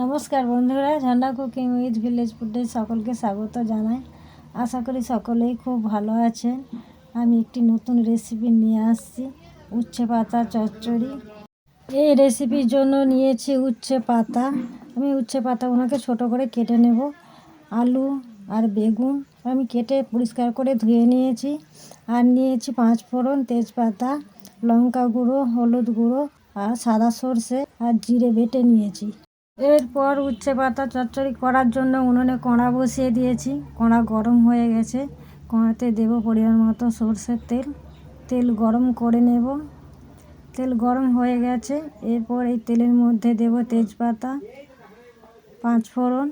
নমস্কার বন্ধুরা, ঝান্ডা কুকিং উইথ ভিলেজ ফুডে সকলকে স্বাগত জানাই। আশা করি সকলেই খুব ভালো আছেন। আমি একটি নতুন রেসিপি নিয়ে আসছি, উচ্ছে পাতা চচ্চড়ি। এই রেসিপির জন্য নিয়েছি উচ্ছে পাতা। আমি উচ্ছে পাতা ওনাকে ছোট করে কেটে নেব। আলু আর বেগুন আমি কেটে পরিষ্কার করে ধুয়ে নিয়েছি। আর নিয়েছি পাঁচ ফোড়ন তেজপাতা, লঙ্কা গুঁড়ো, হলুদ গুঁড়ো আর সাদা সর্ষে আর জিরে বেটে নিয়েছি। এরপর উচ্ছে পাতা চচ্চড়ি করার জন্য উনুনে কড়া বসিয়ে দিয়েছি। কড়া গরম হয়ে গেছে। কড়াতে দেব পরিমাণ মতো সর্ষের তেল। তেল গরম করে নেব। তেল গরম হয়ে গেছে। এরপর এই তেলের মধ্যে দেব তেজপাতা, পাঁচ ফোড়ন।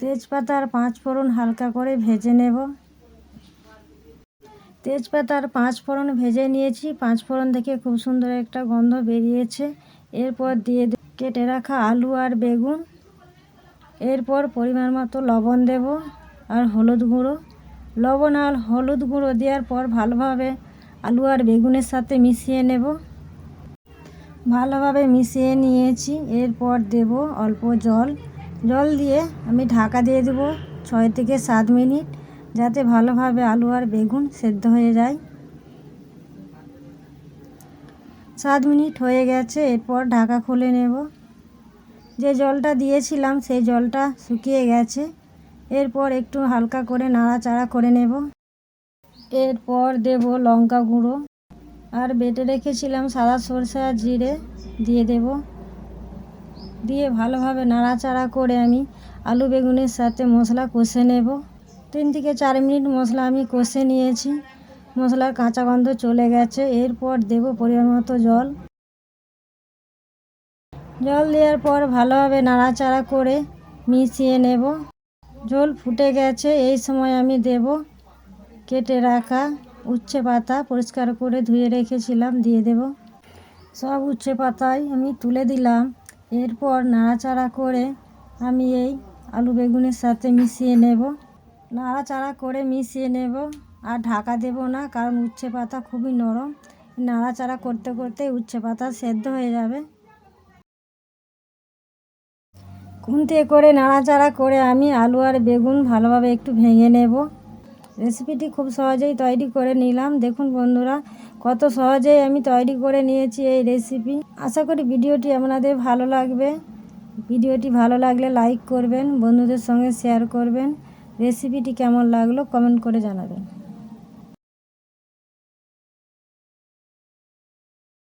তেজপাতা আর পাঁচ ফোড়ন হালকা করে ভেজে নেব। তেজপাতা আর পাঁচ ফোড়ন ভেজে নিয়েছি। পাঁচ ফোড়ন থেকে খুব সুন্দর একটা গন্ধ বেরিয়েছে। এরপর দিয়ে কেটে রাখা আলু আর বেগুন। এরপর পরিমাণ মতো লবণ দেব আর হলুদ গুঁড়ো। লবণ আর হলুদ গুঁড়ো দেওয়ার পর ভালোভাবে আলু আর বেগুনের সাথে মিশিয়ে নেব। ভালোভাবে মিশিয়ে নিয়েছি। এরপর দেব অল্প জল। জল দিয়ে আমি ঢাকা দিয়ে দেব ছয় থেকে সাত মিনিট, যাতে ভালোভাবে আলু আর বেগুন সেদ্ধ হয়ে যায়। সাত মিনিট হয়ে গেছে, এরপর ঢাকা খুলে নেব। যে জলটা দিয়েছিলাম, সেই জলটা শুকিয়ে গেছে। এরপর একটু হালকা করে নাড়াচাড়া করে নেব। এরপর দেব লঙ্কা গুঁড়ো। আর বেটে রেখেছিলাম সাদা সরষে জিরে দিয়ে দেব। দিয়ে ভালোভাবে নাড়াচাড়া করে আমি আলু বেগুনের সাথে মশলা কষে নেব। তিন থেকে চার মিনিট মশলা আমি কষে নিয়েছি। মশলার কাঁচা গন্ধ চলে গেছে, এরপর দেব পরিমাণ মতো জল। জল দেওয়ার পর ভালোভাবে নাড়াচাড়া করে মিশিয়ে নেব। জল ফুটে গেছে, এই সময় আমি দেব কেটে রাখা উচ্ছে পাতা পরিষ্কার করে ধুয়ে রেখেছিলাম, দিয়ে দেব। সব উচ্ছে পাতায় আমি তুলে দিলাম, এরপর নাড়াচাড়া করে আমি এই আলু বেগুনের সাথে মিশিয়ে নেব। নাড়াচাড়া করে মিশিয়ে নেব। আর ঢাকা দেব না, কারণ উচ্ছে পাতা খুবই নরম। নাড়াচাড়া করতে করতে উচ্ছে পাতা সেদ্ধ হয়ে যাবে। খুন্তি করে নাড়াচাড়া করে আমি আলু আর বেগুন ভালোভাবে একটু ভেঙে নেব। রেসিপিটি খুব সহজেই তৈরি করে নিলাম। দেখুন বন্ধুরা, কত সহজেই আমি তৈরি করে নিয়েছি এই রেসিপি। আশা করি ভিডিওটি আপনাদের ভালো লাগবে। ভিডিওটি ভালো লাগলে লাইক করবেন, বন্ধুদের সঙ্গে শেয়ার করবেন। রেসিপিটি কেমন লাগল কমেন্ট করে জানাবেন।